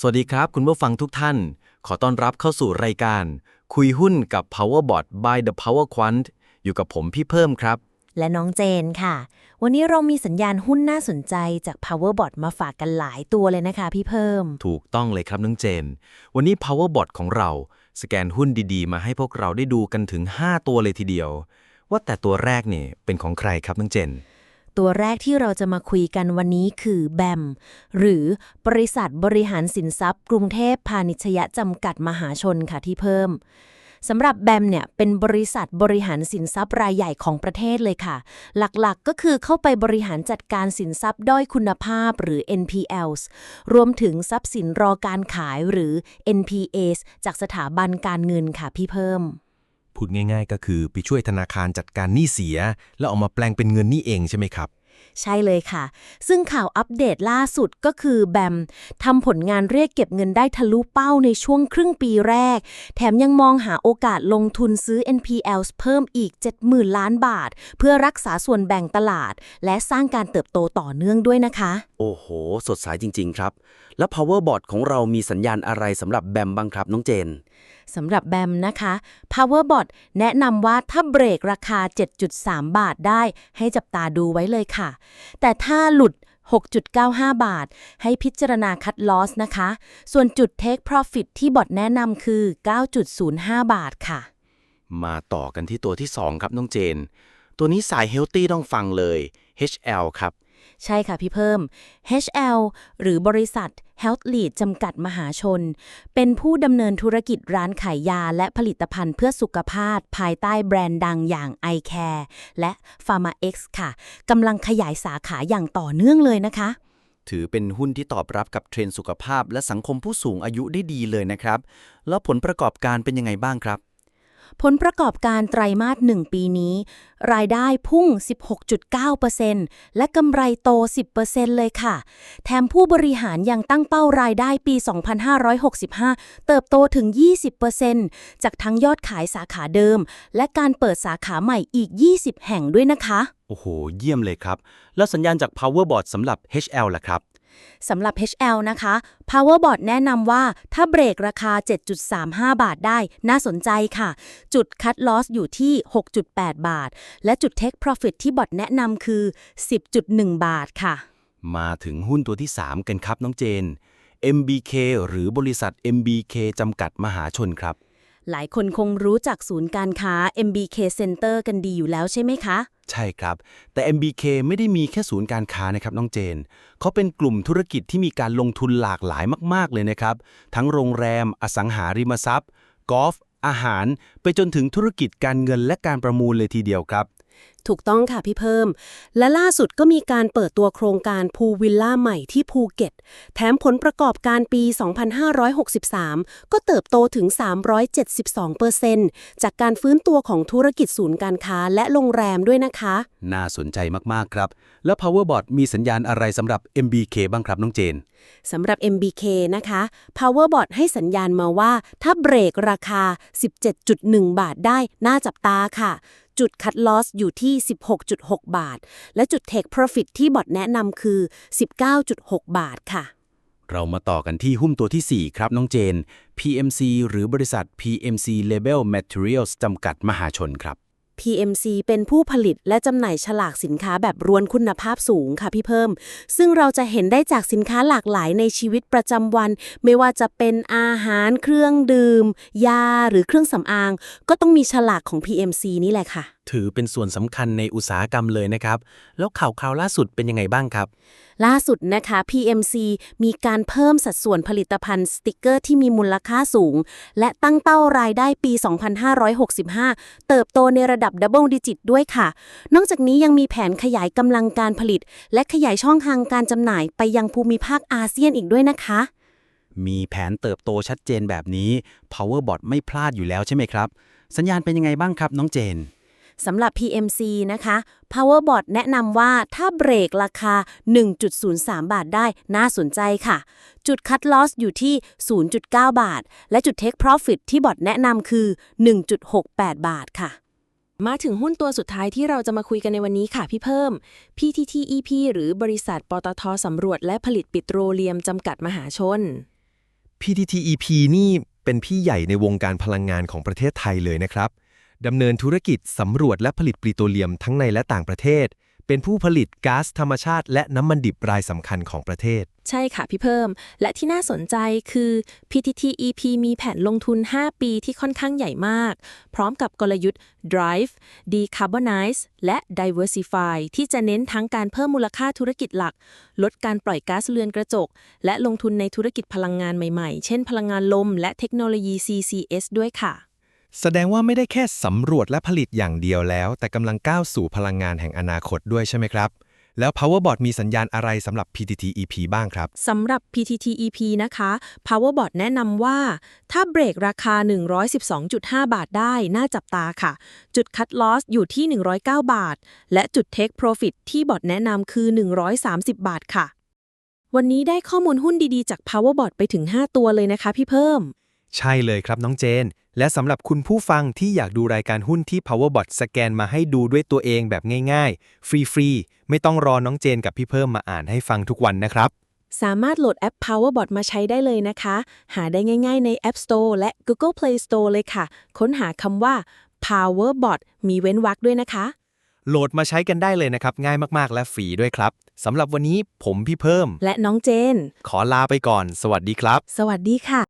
สวัสดีครับคุณผู้ฟังทุกท่าน ขอต้อนรับเข้าสู่รายการ คุยหุ้นกับ PowerBot by the Power Quant อยู่กับผมพี่เพิ่มครับ และน้องเจนค่ะ วันนี้เรามีสัญญาณหุ้นน่าสนใจจาก PowerBot มาฝากกันหลายตัวเลยนะคะพี่เพิ่ม ถูกต้องเลยครับน้องเจน วันนี้ PowerBot ของเรา สแกนหุ้นดีๆ มาให้พวกเราได้ดูกันถึง 5 ตัวเลยทีเดียว ว่าแต่ตัวแรกเนี่ยเป็นของใครครับน้องเจน ตัวแรกที่เราจะมาคุยกันวันนี้คือแบมหรือบริษัทบริหารสินทรัพย์ กรุงเทพพาณิชยจำกัดมหาชนค่ะที่เพิ่มสำหรับแบมเนี่ยเป็นบริษัทบริหารสินทรัพย์รายใหญ่ของประเทศเลยค่ะ หลักๆก็คือเข้าไปบริหารจัดการสินทรัพย์ด้อยคุณภาพหรือ NPLs รวมถึงทรัพย์สินรอการขายหรือ NPAs จากสถาบันการเงินค่ะพี่เพิ่ม พูดง่าย ๆ ก็คือไปช่วยธนาคารจัดการหนี้เสีย แล้วเอามาแปลงเป็นเงินนี่เองใช่ไหมครับ ใช่เลยค่ะ ซึ่งข่าวอัปเดตล่าสุดก็คือแบมทำผลงานเรียกเก็บเงินได้ทะลุเป้าในช่วงครึ่งปีแรก แถมยังมองหาโอกาสลงทุนซื้อ NPLs เพิ่มอีก 70,000 ล้านบาท เพื่อรักษาส่วนแบ่งตลาด และสร้างการเติบโตต่อเนื่องด้วยนะคะ โอ้โห สดใสจริง ๆ ครับ แล้ว Powerbot ของเรามีสัญญาณอะไรสำหรับแบมบ้างครับน้องเจน สำหรับแบมนะคะ PowerBot แนะนำว่าถ้าเบรกราคา 7.3 บาทได้ ให้จับตาดูไว้เลยค่ะ แต่ถ้าหลุด 6.95 บาท ให้พิจารณาคัดลอสนะคะ ส่วนจุด Take Profit ที่บอทแนะนำคือ 9.05 บาทค่ะ มาต่อกันที่ตัวที่ 2 ครับน้องเจน ตัวนี้สายเฮลตี้ต้องฟังเลย HL ครับ ใช่ค่ะพี่เพิ่ม HL หรือบริษัท Health Lead จำกัดมหาชน เป็นผู้ดำเนินธุรกิจร้านขายยาและผลิตภัณฑ์เพื่อสุขภาพ ภายใต้แบรนด์ดังอย่าง i Care และ PharmaX ค่ะกำลังขยายสาขาอย่างต่อเนื่องเลยนะคะ ถือเป็นหุ้นที่ตอบรับกับเทรนด์สุขภาพ และสังคมผู้สูงอายุได้ดีเลยนะครับ แล้วผลประกอบการเป็นยังไงบ้างครับ ผลประกอบการไตรมาส 1 ปีนี้ รายได้พุ่ง 16.9%และกำไรโต 10%เลยค่ะ แถมผู้บริหารยังตั้งเป้ารายได้ปี 2565 เติบโตถึง 20%จากทั้งยอดขายสาขาเดิม และการเปิดสาขาใหม่อีก 20 แห่งด้วยนะคะ โอ้โห เยี่ยมเลยครับ แล้วสัญญาณจาก Powerbot สำหรับ HL ล่ะครับ สำหรับ HL นะคะ PowerBot แนะนำว่าถ้าเบรกราคา 7.35 บาทได้น่าสนใจค่ะ จุดคัดลอสอยู่ที่ 6.8 บาท และจุด Take Profit ที่บอทแนะนำคือ 10.1 บาทค่ะ มาถึงหุ้นตัวที่ 3 กันครับน้องเจน MBK หรือบริษัท MBK จำกัดมหาชนครับ หลายคนคงรู้จักศูนย์การค้า MBK Center กันดีอยู่แล้วใช่ไหมคะ ใช่ครับ แต่ MBK ไม่ได้มีแค่ศูนย์การค้านะครับน้องเจน เขาเป็นกลุ่มธุรกิจที่มีการลงทุนหลากหลายมาก ๆ เลยนะครับ ทั้งโรงแรม อสังหาริมทรัพย์ กอล์ฟอาหาร ไปจนถึงธุรกิจการเงินและการประมูลเลยทีเดียวครับ ถูกต้องค่ะพี่เพิ่ม และล่าสุดก็มีการเปิดตัวโครงการพูลวิลล่าใหม่ที่ภูเก็ต แถมผลประกอบการปี 2563 ก็เติบโตถึง 372%จากการฟื้นตัวของธุรกิจศูนย์การค้าและโรงแรมด้วยนะคะ น่าสนใจมาก ๆ ครับ แล้ว Powerbot มีสัญญาณอะไรสำหรับ MBK บ้างครับน้องเจนสำหรับ MBK นะคะ PowerBot ให้สัญญาณมาว่า ถ้าเบรกราคา 17.1 บาทได้น่าจับตาค่ะ จุดคัดลอสอยู่ที่ 16.6 บาท และจุด Take Profit ที่บอทแนะนำคือ 19.6 บาทค่ะ เรามาต่อกันที่หุ้นตัวทีสี่ 4 ครับน้องเจน PMC หรือบริษัท PMC Label Materials จำกัดมหาชนครับ PMC เป็นผู้ผลิตและจำหน่ายฉลากสินค้าแบบรวนคุณภาพสูงค่ะพี่เพิ่ม ซึ่งเราจะเห็นได้จากสินค้าหลากหลายในชีวิตประจำวัน ไม่ว่าจะเป็นอาหารเครื่องดื่ม ยาหรือเครื่องสำอาง ก็ต้องมีฉลากของ PMC นี่แหละค่ะ ถือเป็นส่วนสำคัญในอุตสาหกรรมเลยนะครับ แล้วข่าวคราวล่าสุดเป็นยังไงบ้างครับ ล่าสุดนะคะ PMC มีการเพิ่มสัดส่วนผลิตภัณฑ์สติกเกอร์ที่มีมูลค่าสูง และตั้งเป้ารายได้ปี 2565 เติบโตในระดับดับเบิลดิจิตด้วยค่ะ นอกจากนี้ยังมีแผนขยายกำลังการผลิต และขยายช่องทางการจำหน่ายไปยังภูมิภาคอาเซียนอีกด้วยนะคะมีแผนเติบโตชัดเจนแบบนี้ Powerbot ไม่พลาดอยู่แล้วใช่ไหมครับ สัญญาณเป็นยังไงบ้างครับ น้องเจน สำหรับ PMC นะคะ PowerBot แนะนำว่าถ้าเบรกราคา 1.03 บาทได้น่าสนใจค่ะ จุดคัดลอสอยู่ที่ 0.9 บาท และจุด Take Profit ที่บอทแนะนำคือ 1.68 บาทค่ะ มาถึงหุ้นตัวสุดท้ายที่เราจะมาคุยกันในวันนี้ค่ะพี่เพิ่ม PTTEP หรือบริษัทปตทสำรวจและผลิตปิโตรเลียมจำกัดมหาชน PTTEP นี่เป็นพี่ใหญ่ในวงการพลังงานของประเทศไทยเลยนะครับ ดำเนินธุรกิจสำรวจและผลิตปริโตรเลียมทั้งในและต่างประเทศ เป็นผู้ผลิตก๊าซธรรมชาติ และน้ำมันดิบรายสำคัญของประเทศ ใช่ค่ะพี่เพิ่ม และที่น่าสนใจคือ PTTEP มีแผนลงทุน 5 ปีที่ค่อนข้างใหญ่มาก พร้อมกับกลยุทธ์ Drive Decarbonize และ Diversify ที่จะเน้นทั้งการเพิ่มมูลค่าธุรกิจหลัก ลดการปล่อยก๊าซเรือนกระจก และลงทุนในธุรกิจพลังงานใหม่ๆ เช่น พลังงานลม และเทคโนโลยี CCS ด้วยค่ะ แสดงว่าไม่ได้แค่สำรวจและผลิตอย่างเดียวแล้ว แต่กำลังก้าวสู่พลังงานแห่งอนาคตด้วยใช่ไหมครับ แล้ว Powerbot มีสัญญาณอะไรสำหรับ PTTEP บ้างครับสำหรับ PTTEP นะคะ Powerbot แนะนำว่า ถ้าเบรกราคา 112.5 บาทได้ น่าจับตาค่ะ จุดคัดลอสอยู่ที่ 109 บาท และจุด Take Profit ที่บอทแนะนำคือ 130 บาทค่ะ วันนี้ได้ข้อมูลหุ้นดีๆ จาก Powerbot ไปถึง 5 ตัวเลยนะคะพี่เพิ่ม ใช่เลยครับน้องเจน และสำหรับคุณผู้ฟังที่อยากดูรายการหุ้นที่ Powerbot สแกนมาให้ดูด้วยตัวเองแบบง่ายๆ ฟรีๆ ไม่ต้องรอน้องเจนกับพี่เพิ่มมาอ่านให้ฟังทุกวันนะครับ สามารถโหลดแอป Powerbot มาใช้ได้เลยนะคะ หาได้ง่ายๆใน App Store และ Google Play Store เลยค่ะ ค้นหาคำว่า Powerbot มีเว้นวรรคด้วยนะคะ โหลดมาใช้กันได้เลยนะครับ ง่ายมากๆ และฟรีด้วยครับสำหรับวันนี้ผมพี่เพิ่ม และน้องเจน ขอลาไปก่อน สวัสดีครับ สวัสดีค่ะ